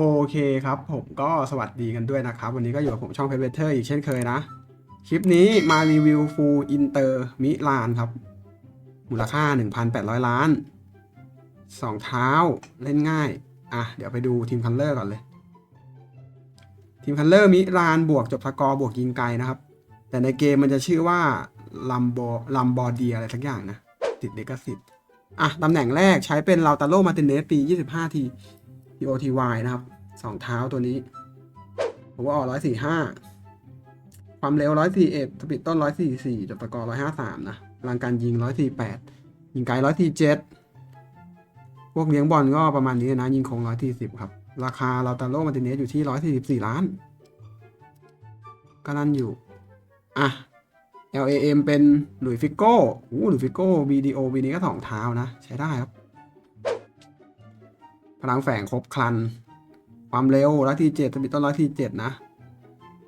โอเคครับ ผมก็สวัสดีกันด้วยนะครับ วันนี้ก็อยู่กับผมช่องเพจเวเทอร์อีกเช่นเคยนะ คลิปนี้มารีวิวฟูลอินเตอร์มิลานครับ มูลค่า 1,800 ล้าน 2 เท้าเล่นง่าย อะ เดี๋ยวไปดูทีมคันเลอร์ก่อนเลย ทีมคันเลอร์มิลานบวกจบสกอร์บวกยิงไกลนะครับ แต่ในเกมมันจะชื่อว่าลัมโบลัมบอเดียอะไรสักอย่างนะ ติดเดกสิทธิ์อะ ตำแหน่งแรกใช้เป็นลาตาโลมาตินเนสปี 25 ที POTY นะครับสองเท้าตัวนี้ ผมว่าออกร้อยสี่ห้าความเร็วร้อยสี่เอ็ดสปีดต้นร้อยสี่สี่จบตะกอร้อยห้าสามนะพลังการยิงร้อยสี่แปดยิงไกลร้อยสี่เจ็ดพวกเลี้ยงบอลก็ประมาณนี้นะ ยิงโคงร้อยสี่สิบครับ ราคาเราตาโลมาติเนสอยู่ที่ร้อยสี่สิบสี่ล้านก็นั่นอยู่ อะ LAM เป็นหลุยฟิโก้โอ้หลุยฟิโก้ BDO ปีนี้ก็สองเท้านะ ใช้ได้ครับ พลังแฝงครบครัน ความเร็วร้อยที่เจ็ดสปีดต้นร้อยที่เจ็ดนะ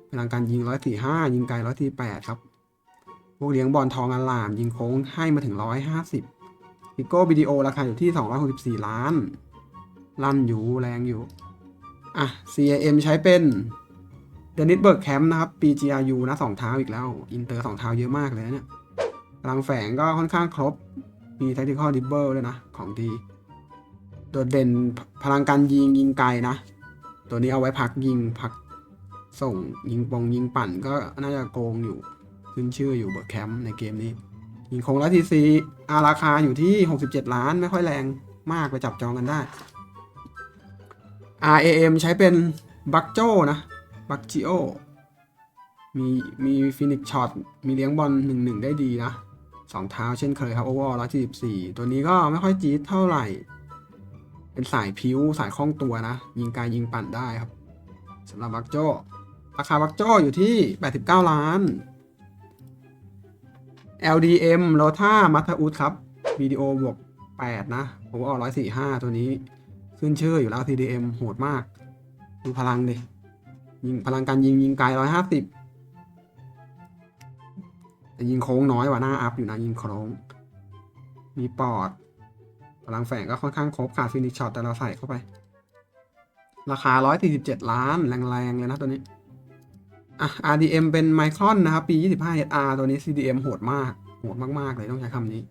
พลังการยิงร้อยสี่ห้ายิงไกลร้อยที่แปดครับ พวกเลี้ยงบอลทองอลาม ยิงโค้งให้มาถึงร้อยห้าสิบพิโก้วิดีโอราคาอยู่ที่สองร้อยหกสิบสี่ล้าน ลั่นอยู่แรงอยู่ อะ CAM ใช้เป็นเดนิสเบิร์กแคมป์นะครับ PGRU นะสองเท้าอีกแล้ว อินเตอร์สองเท้าเยอะมากเลยนะเนี่ยพลังแฝงก็ค่อนข้างครบ มี Tactical Dribble ด้วยนะ ของดี โดดเด่นพลังการยิงยิงไกลนะ ตัวนี้เอาไว้พักยิงพักส่งยิงปงยิงปั่นก็น่าจะโกงอยู่ ขึ้นชื่ออยู่เบิร์แคมป์ในเกมนี้ ยิงคงร้อยทีซีอาราคาอยู่ที่ 67 ล้านไม่ค่อยแรงมากไปจับจองกันได้ RAM ใช้เป็นบักโจนะบักจิโอมีมีฟินิกช็อตมีเลี้ยงบอลหนึ่งหนึ่งได้ดีนะสองเท้าเช่นเคยครับโอเวอร์ร้อยสี่สิบสี่ตัวนี้ก็ไม่ค่อยจี๊ดเท่าไหร่ เป็นสายพิ้วสายคล่องตัวนะ ยิงกลยิงปั่นได้ครับสำหรับบักโจราคาบักโจอยู่ที่ 89 ล้าน LDM โรท่ามัทอุสครับวิดีโอบวก 8 นะผมว่าร้อยสี่ห้าตัวนี้ ขึ้นชื่ออยู่แล้ว TDM โหดมาก ดูพลังดิยิงพลังการยิงยิงไกลร้อยห้าสิบแต่ยิงโค้งน้อยกว่าหน้าอัพอยู่นะ ยิงโค้ง มีปอด พลังแฝงก็ค่อนข้างครบขาดฟินิชช็อตแต่เราใส่เข้าไป ราคา 147 ล้าน แรงๆ เลยนะตัวนี้ อะ RDM เป็นไมครอนนะครับ ปี 25 HR ตัวนี้ CDM โหดมาก โหดมากๆ เลยต้องใช้คำนี้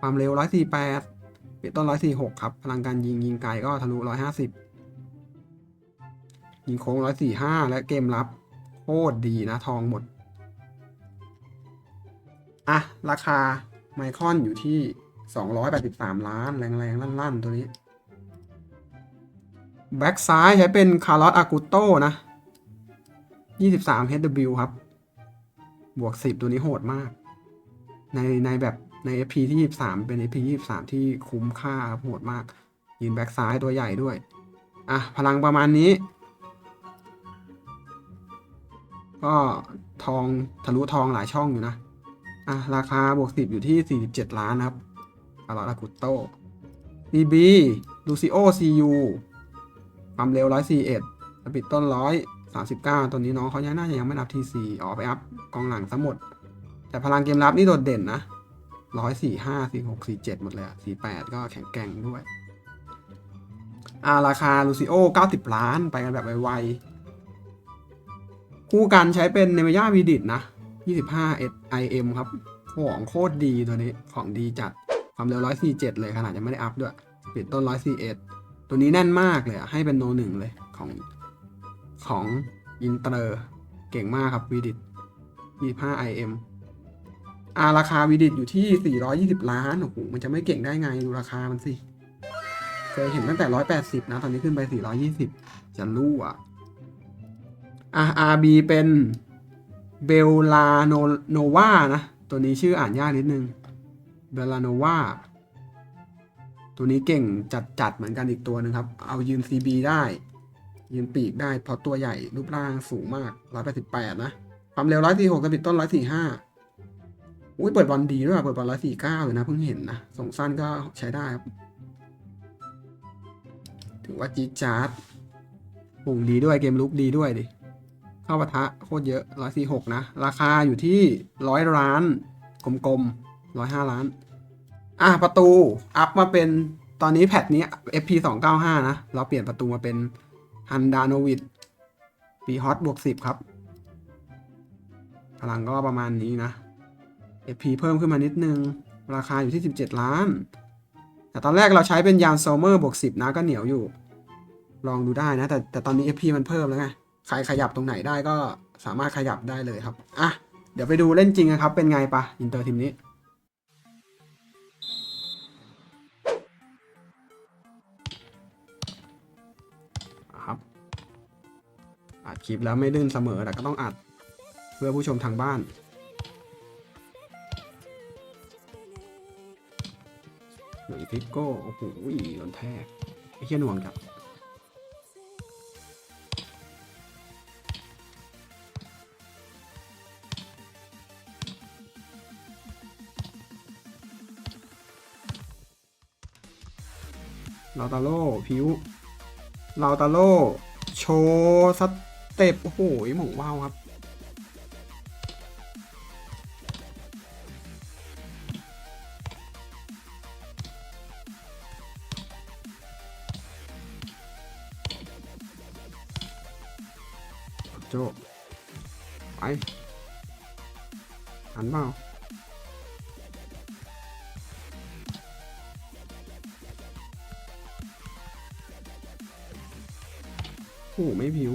ความเร็ว 148ปียต้น 146 ครับ พลังการยิงยิงไกลก็ทะลุ 150 ยิงโค้ง 145 และเกมรับโคตรดีนะทองหมด อะ ราคาไมครอนอยู่ที่ 283ล้าน แรงๆ ลั่น ๆ ตัวนี้ แบ็กซ้ายใช้เป็นคาร์ลอสอากูโตนะ23 HW ครับ บวก10ตัวนี้โหดมาก ในในแบบใน FP ที่23เป็น FP 23ที่คุ้มค่าครับโหดมาก ยืนแบ็กซ้ายตัวใหญ่ด้วย อะ พลังประมาณนี้ ก็ทองทะลุทองหลายช่องอยู่นะ อะ ราคาบวก10อยู่ที่47ล้านครับ คาร์ลอสอากูโต DB Lucio CU ความเร็ว141สปีดต้น139ตัวนี้น้องเขายังน่าจะยังไม่นับ TC ออไปอัพกองหลังทั้งหมด แต่พลังเกมรับนี่โดดเด่นนะ145 46 47หมดเลยอะ48ก็แข็งแกร่งด้วย อ่าราคา Lucio 90ล้านไปกันแบบไวๆ คู่กันใช้เป็นเนม y ยาวีดิตนะ25 IM ครับของโคตรดีตัวนี้ของดีจัด ความเร็ว 147 เลยขนาดยังไม่ได้อัพด้วยปีดต้น 141 ตัวนี้แน่นมากเลยอะให้เป็นโนหนึ่งเลยของของอินเตอร์เก่งมากครับวีดิต25 IM อาราคาวีดิตอยู่ที่ 420 ล้านโอ้โหมันจะไม่เก่งได้ไงดูราคามันสิเคยเห็นตั้งแต่ 180 นะ ตอนนี้ขึ้นไป 420 จะรู้อะอ่า RB เป็นเบลลาโนโนวานะ ตัวนี้ชื่ออ่านยากนิดนึง เบลานวาตัวนี้เก่งจัดจัดๆเหมือนกันอีกตัวหนึ่งครับ เอายืน CB ได้ ยืนปีกได้เพราะตัวใหญ่รูปร่างสูงมาก 188 นะ ความเร็ว 146สปีดต้น 145 อุ้ยเปิดบอลดีด้วยเปิดบอล149เลยนะเพิ่งเห็นนะ ส่งสั้นก็ใช้ได้ครับถือว่าจี๊ดจ๊าดปุ่งดีด้วยเกมลุกดีด้วยดิ เข้าปะทะโคตรเยอะ 146 นะ ราคาอยู่ที่ 100 ล้านกลมๆ 105ล้าน อะประตู อัพมาเป็นตอนนี้แพทนี้ FP 295นะ เราเปลี่ยนประตูมาเป็นฮันดาโนวิดปีฮอตบวกสิบครับ พลังก็ประมาณนี้นะ FP เพิ่มขึ้นมานิดนึง ราคาอยู่ที่ 17 ล้าน แต่ตอนแรกเราใช้เป็นยานโซเมอร์บวก10นะก็เหนียวอยู่ ลองดูได้นะ แต่แต่ตอนนี้ FP มันเพิ่มแล้วไง ใครขยับตรงไหนได้ก็สามารถขยับได้เลยครับ อะ เดี๋ยวไปดูเล่นจริงนะครับ เป็นไงปะอินเตอร์ทีมนี้ อัดคลิปแล้วไม่ลื่นเสมอแต่ก็ต้องอัดเพื่อผู้ชมทางบ้าน หนุ่ยฟิกโก้โอ้โหโดนแทกไอ้เหี้ยหน่วงจับลาตาโล พิวลาตาโล โชว์สเต็ปโอ้โหหมงว้าวครับ โจไปหันเปล่าโอ้ไม่ผิว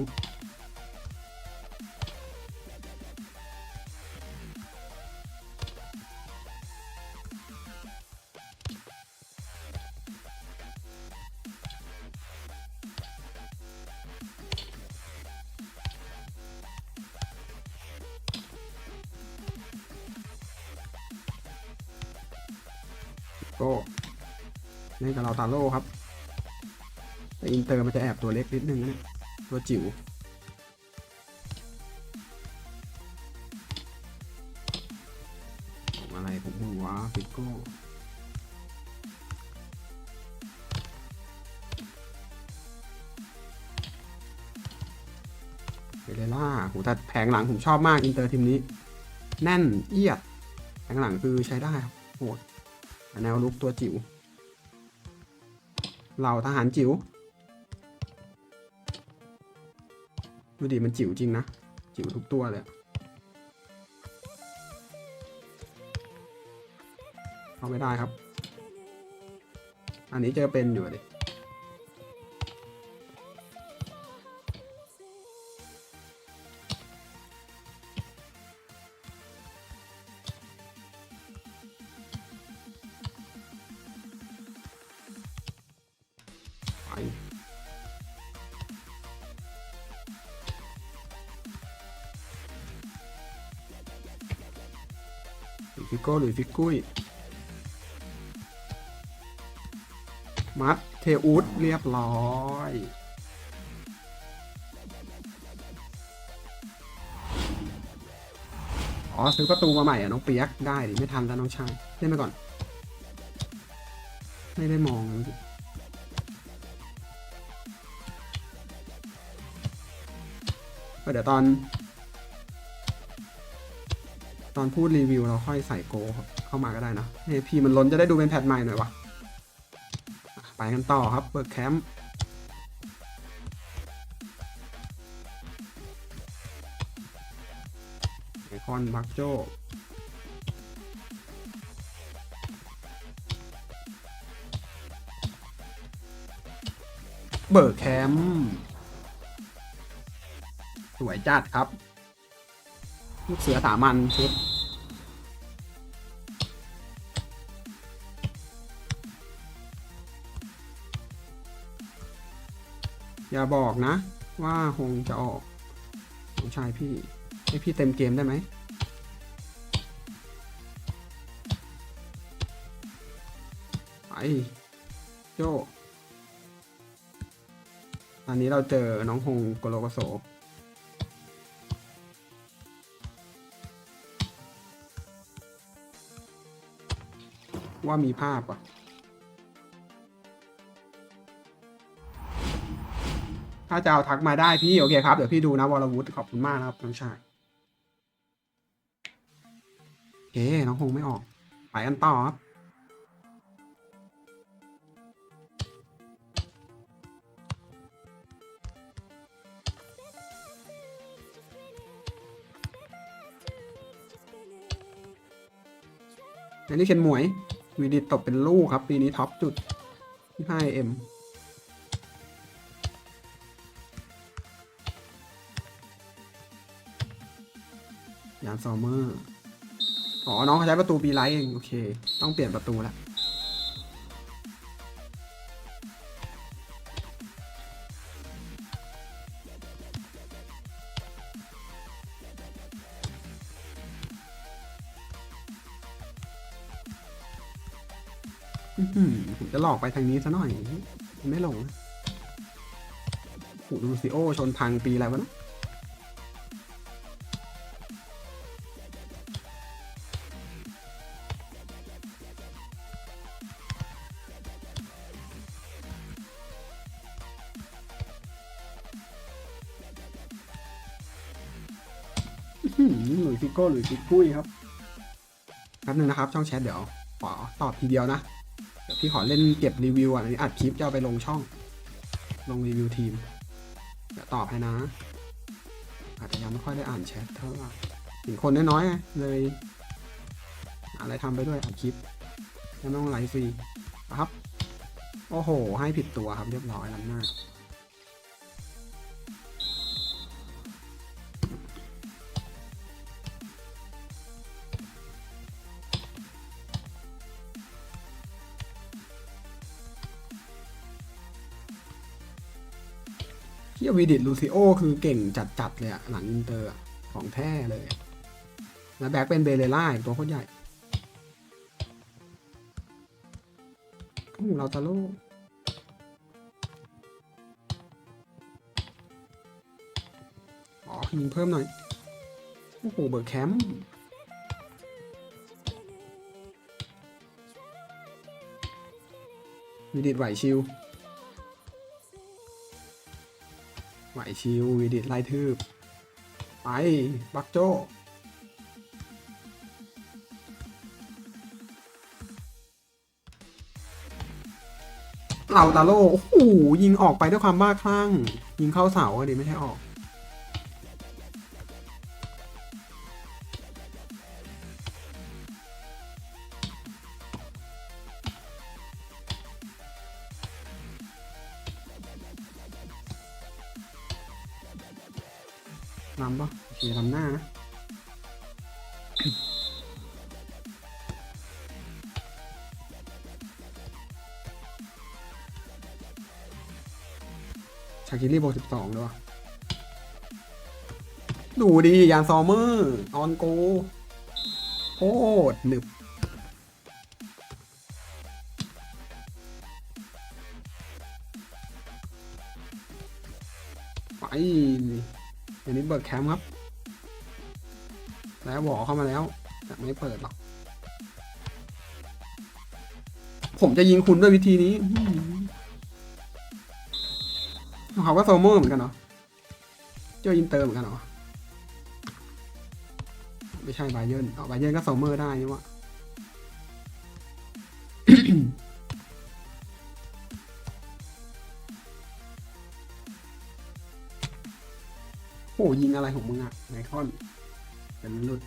โก้เล่นกับเราตาโล่ครับ แต่อินเตอร์มันจะแอบตัวเล็กนิดนึงนะเนี่ยตัวจิ๋วของอะไรผมหัวฟิกโก้เบเลล่าโหแต่แผงหลังผมชอบมาก อินเตอร์ทีมนี้ แน่นเอียด แผงหลังคือใช้ได้ครับโห แนวลุกตัวจิ๋วเหล่าทหารจิ๋วดูดิมันจิ๋วจริงนะ จิ๋วทุกตัวเลยเข้าไม่ได้ครับ อันนี้จะเป็นอยู่อะดิ ฟิโก้หรือฟิกกุ้ยมัดเทอูดเรียบร้อยอ๋อซื้อประตูมาใหม่อะน้องเปียกได้ดิไม่ทันแล้วน้องชายเล่นไปก่อน ไม่ได้มองเลยเดี๋ยวตอน ตอนพูดรีวิวเราค่อยใส่โกเข้ามาก็ได้นะเอพีมันล้นจะได้ดูเป็นแพทใหม่หน่อยวะอะไปกันต่อครับเปิดแคมป์ไอคอนบักโจเบิร์กแคมป์สวยจัดครับ ลูกเสือสามัญชุด อย่าบอกนะ ว่าคงจะออกของชายพี่ให้พี่เต็มเกมได้ไหมไปโจตอนนี้เราเจอน้องฮงโกโลกโซว่ามีภาพอะ ถ้าจะเอาทักมาได้พี่โอเคครับ เดี๋ยวพี่ดูนะวรวูดขอบคุณมากนะครับน้องชายโอเคน้องคงไม่ออกไปกันต่อครับอันนี้เชนหมวยวีดีตบเป็นลูกครับ ปีนี้ท็อปจุดที่5เอ็ม ซอมเมอร์อ๋อ น้องเขาใช้ประตูปีไลท์เอง โอเค ต้องเปลี่ยนประตูแล้วอื้อหือผมจะหลอกไปทางนี้ซะหน่อย ไม่หลงนะโหดูซิโอชนพังปีอะไรวะนะ หือหลุยฟิโก้หลุยฟิกุ้ยครับแป๊บนึงนะครับ ช่องแชทเดี๋ยวขอตอบทีเดียวนะ เดี๋ยวพี่ขอเล่นเก็บรีวิวอะอันนี้อัดคลิปจะเอาไปลงช่อง ลงรีวิวทีม เดี๋ยวตอบให้นะ อาจจะยังไม่ค่อยได้อ่านแชทเท่าไหร่เห็นคนน้อยๆเลยอะไรทำไปด้วยอัดคลิปยังไม่ต้องไลฟ์ฟรีครับ โอ้โห ให้ผิดตัวครับเรียบร้อยล้ำหน้า ยวีดิตลูซิโอคือเก่งจัดๆเลยอะหลังอินเตอร์ของแท้เลย แล้วแบ็คเป็นเบเลล่าอีกตัวโคตรใหญ่โอ้เราตาโลอ๋อยิงเพิ่มหน่อย โอ้โหเบิร์แคมป์วีดิตไหวชิว ไหวชิววีดิตไล่ทืบ ไปบักโจเหล่าตาโลโอ้โหยิงออกไปด้วยความบ้าคลั่ง ยิงเข้าเสาอะดิไม่ใช่ออก นำปะโอเคนำหน้านะชาคิรี่โบสิบสองด้วยดูดียานซอมเมอร์ออนโกโคตรหนึบไปนี่ อันนี้เบิร์ดแคมป์ครับ แล้วบอกเข้ามาแล้วแต่ไม่เปิดหรอก ผมจะยิงคุณด้วยวิธีนี้ เขาก็โซโม่เหมือนกันเนาะเจออินเตอร์เหมือนกันเหรอไม่ใช่ไบเยร์นเอาไบเยร์นก็โซเมอร์ได้นี่วะ โอ้ยิงอะไรของมึงอะไนคอนเป็นหลุด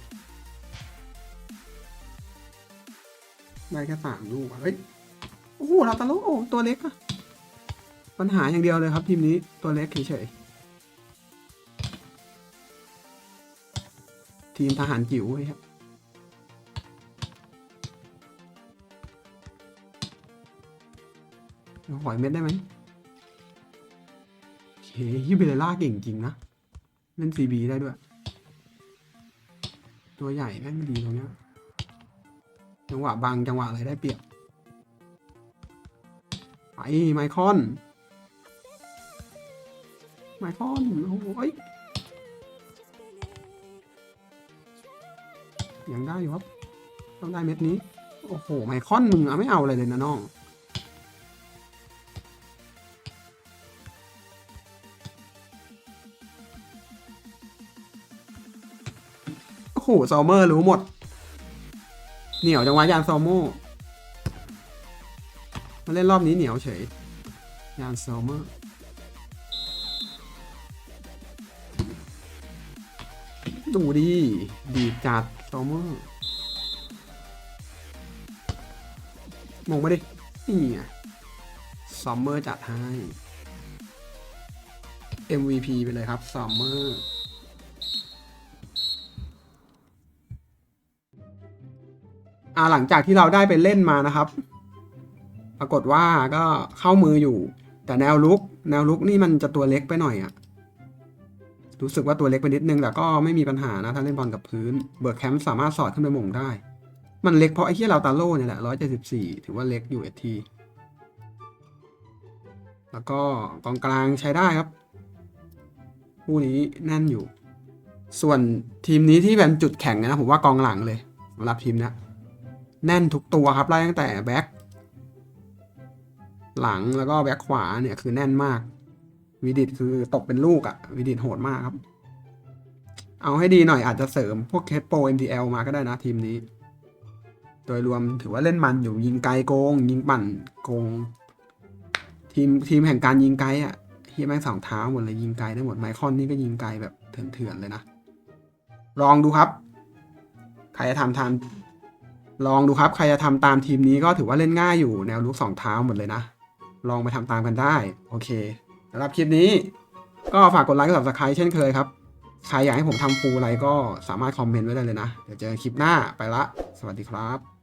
ได้แค่สามลูกอะเฮ้ย โอ้โหลาตาโลตัวเล็กอะปัญหาอย่างเดียวเลยครับทีมนี้ตัวเล็กเฉยๆ ทีมทหารจิ๋วเว้ยครับหอยเม็ดได้ไหมเคฮิเบเรล่าเก่งจริงนะ เล่นซีบีได้ด้วย ตัวใหญ่แม่งดีตรงเนี้ยจังหวะบางจังหวะอะไรได้เปรียบไปไมคอน ไมคอน โอ้โหเอ้ยยังได้อยู่ครับ ต้องได้เม็ดนี้ โอ้โห ไมคอนมึงอะไม่เอาอะไรเลยนะน้อง อ้โหซอมเมอร์รู้หมด เหนียวจังวะยานซอมโมมาเล่นรอบนี้เหนียวเฉย ยานซอมเมอร์ดูดี ดีจัดซอมเมอร์มองมาดิ นี่ไงซัมเมอร์จัดให้ MVP ไปเลยครับ ซัมเมอร์ อ่าหลังจากที่เราได้ไปเล่นมานะครับ ปรากฏว่าก็เข้ามืออยู่ แต่แนวลุก แนวลุกนี่มันจะตัวเล็กไปหน่อยอะรู้สึกว่าตัวเล็กไปนิดนึงแต่ก็ไม่มีปัญหานะถ้าเล่นบอลกับพื้นเบิร์กแคมป์สามารถสอดขึ้นไปมงได้ มันเล็กเพราะไอ้ที่เราตาโล่เนี่ยแหละร้อยเจ็ดสิบสี่ถือว่าเล็กอยู่เอทีแล้วก็กองกลางใช้ได้ครับคู่นี้แน่นอยู่ ส่วนทีมนี้ที่เป็นจุดแข็งนะผมว่ากองหลังเลยสำหรับทีมนี้ แน่นทุกตัวครับไล่ตั้งแต่แบ็คหลังแล้วก็แบ็คขวาเนี่ยคือแน่นมาก วิดิตคือตกเป็นลูกอะวิดิตโหดมากครับ เอาให้ดีหน่อยอาจจะเสริมพวกเคสโป MTL มาก็ได้นะทีมนี้ โดยรวมถือว่าเล่นมันอยู่ยิงไกลโกง ยิงปั่นโกง ทีมทีมแห่งการยิงไกลอะเฮียแม่งสองเท้าหมดเลยยิงไกลได้หมดไมคอนนี่ก็ยิงไกลแบบเถื่อนๆเลยนะลองดูครับ ใครจะทำทาน ลองดูครับใครจะทำตามทีมนี้ก็ถือว่าเล่นง่ายอยู่แนวลุกสองเท้าหมดเลยนะ ลองไปทำตามกันได้ โอเคสำหรับคลิปนี้ ก็ฝากกดไลค์กด subscribe เช่นเคยครับ ใครอยากให้ผมทำฟูอะไรก็สามารถคอมเมนต์ไว้ได้เลยนะ เดี๋ยวเจอคลิปหน้าไปละ สวัสดีครับ